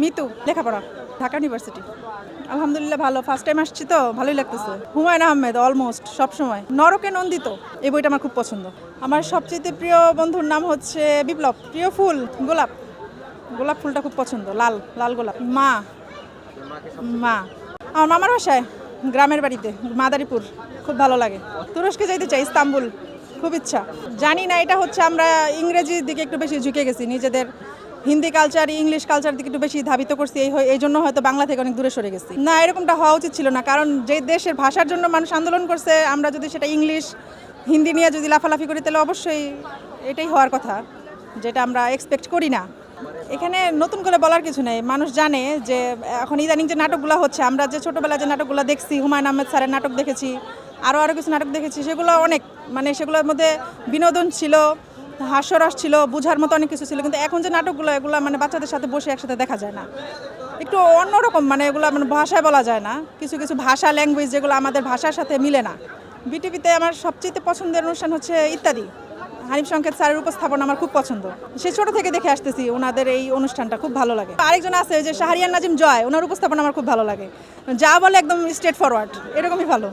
মিতু লেখাপড়া, ঢাকা ইউনিভার্সিটি আলহামদুলিল্লাহ ভালো ফার্স্ট টাইম আসছি তো, ভালোই লাগতেছে। হুমায়ুন আহমেদ অলমোস্ট সবসময় নরকে নন্দিত, এই বইটা আমার খুব পছন্দ। আমার সবচেয়ে প্রিয় বন্ধুর নাম হচ্ছে বিপ্লব, প্রিয় ফুল, গোলাপ। গোলাপ ফুলটা খুব পছন্দ, লাল লাল গোলাপ। মা মা। আমার মামার বাসায়, গ্রামের বাড়িতে, মাদারীপুর, খুব ভালো লাগে। তুরস্কে যাইতে চাই, ইস্তাম্বুল। খুব ইচ্ছা। জানি না, এটা হচ্ছে আমরা ইংরেজির দিকে একটু বেশি ঝুঁকে গেছি, নিজেদের হিন্দি কালচার ইংলিশ কালচার দিকে একটু বেশি ধাবিত করছি, এই এই জন্য হয়তো বাংলা থেকে অনেক দূরে সরে গেছি। না, এরকমটা হওয়া উচিত ছিল না, কারণ যে দেশের ভাষার জন্য মানুষ আন্দোলন করছে, আমরা যদি সেটা ইংলিশ হিন্দি নিয়ে যদি লাফালাফি করি, তাহলে অবশ্যই এটাই হওয়ার কথা, যেটা আমরা এক্সপেক্ট করি না। এখানে নতুন করে বলার কিছু নেই, মানুষ জানে যে এখন ইদানিং যে নাটকগুলো হচ্ছে, আমরা যে ছোটোবেলায় যে নাটকগুলো দেখছি, হুমায়ুন আহমেদ স্যারের নাটক দেখেছি আরও আরও কিছু নাটক দেখেছি, সেগুলো অনেক মানে সেগুলোর মধ্যে বিনোদন ছিল, হাস্যরস ছিল, বোঝার মতো অনেক কিছু ছিল, কিন্তু এখন যে নাটকগুলো, এগুলো মানে বাচ্চাদের সাথে বসে একসাথে দেখা যায় না। একটু অন্যরকম মানে এগুলো মানে ভাষায় বলা যায় না। কিছু কিছু ভাষা ল্যাঙ্গুয়েজ যেগুলো আমাদের ভাষার সাথে মিলে না। বিটিভিতে আমার সবচেয়ে পছন্দের অনুষ্ঠান হচ্ছে ইত্যাদি। হানিফ সংকেত স্যারের উপস্থাপন আমার খুব পছন্দ। সে ছোট থেকে দেখে আসতেছি, ওনাদের এই অনুষ্ঠানটা খুব ভালো লাগে। আরেকজন আছে, যে শাহরিয়ার নাজিম জয়, ওনার উপস্থাপন আমার খুব ভালো লাগে। যা বলে একদম স্ট্রেট ফরওয়ার্ড এরকমই ভালো।